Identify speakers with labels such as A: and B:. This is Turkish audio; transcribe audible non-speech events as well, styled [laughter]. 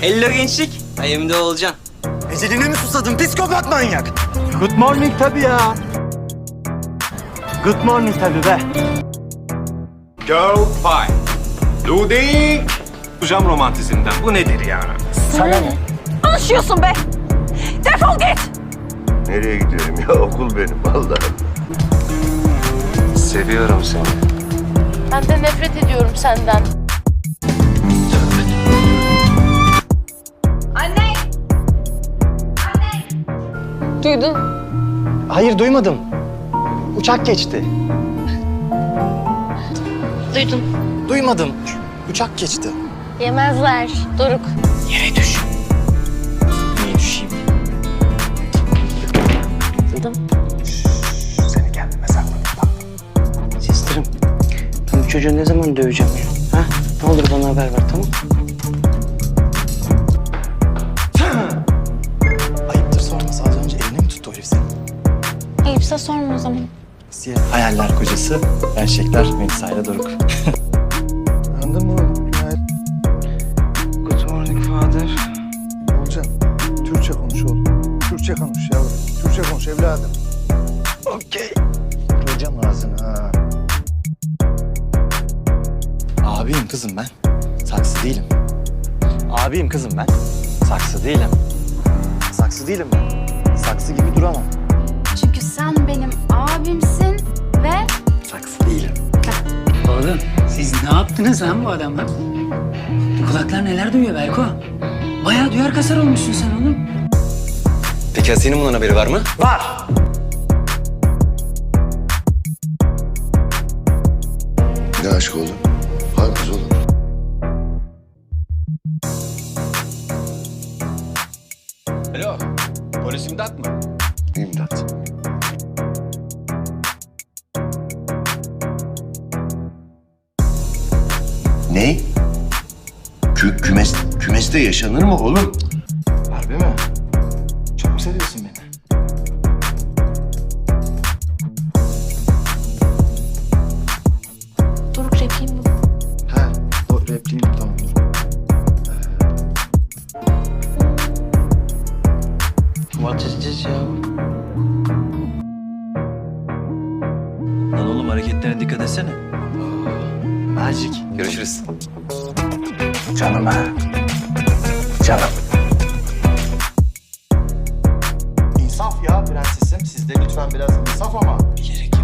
A: Hello gençlik. I am the Oğulcan.
B: Eceline mi susadın psikopat manyak?
C: Good morning tabii ya. Good morning tabii be.
D: Go five. Loading. Hocam romantizmden. Bu nedir ya?
E: Konuşuyorsun be. Defol git.
F: Nereye gidiyorum ya? [laughs] Okul benim vallahi.
D: Seviyorum seni.
G: Ben de nefret ediyorum senden. Duydun.
C: Hayır duymadım. Uçak geçti.
G: Duydun.
C: Duymadım. Uçak geçti.
G: Yemezler. Doruk.
A: Yere düş. Niye düşeyim?
G: Duydum.
C: Seni kendime sakladım bak.
A: Sistirim. Ben bu çocuğu ne zaman döveceğim ya? Ha? Ne olur bana haber ver tamam
C: Ayıptır
G: Ayıpsa sorma o zaman.
C: Asiye, hayaller kocası, gerçekler Melisa ile Doruk. [laughs]
H: Anladın mı.
A: Good morning father.
H: Olcan. Türkçe konuş oğlum. Türkçe konuş yavrum. Türkçe konuş evladım.
C: Okey.
H: Kıracağım ağzını ha.
C: Abiyim kızım ben. Saksı değilim. Abiyim kızım ben. Saksı değilim. Saksı değilim ben. Saksı gibi duramam.
I: Oğlum siz ne yaptınız lan bu adamla? Bu kulaklar neler duyuyor Berko? Bayağı duyar kasar olmuşsun sen oğlum.
B: Peki Asiye'nin bundan haberi var mı?
C: Var.
F: Ne aşk oğlum? Var kız oğlum.
D: Alo. Polis imdat mı?
F: İmdat. Ne? Kü kümes, kümeste yaşanır mı oğlum?
C: Harbi mi? Çok mu seviyorsun beni?
G: Doruk repliğim bu.
C: He, o repliğim tamam.
A: What is this ya?
B: Lan oğlum hareketlerine dikkat etsene.
C: Nazik.
B: Görüşürüz.
C: Canım ha. Canım. İnsaf ya prensesim. Siz de lütfen biraz insaf ama. Bilerek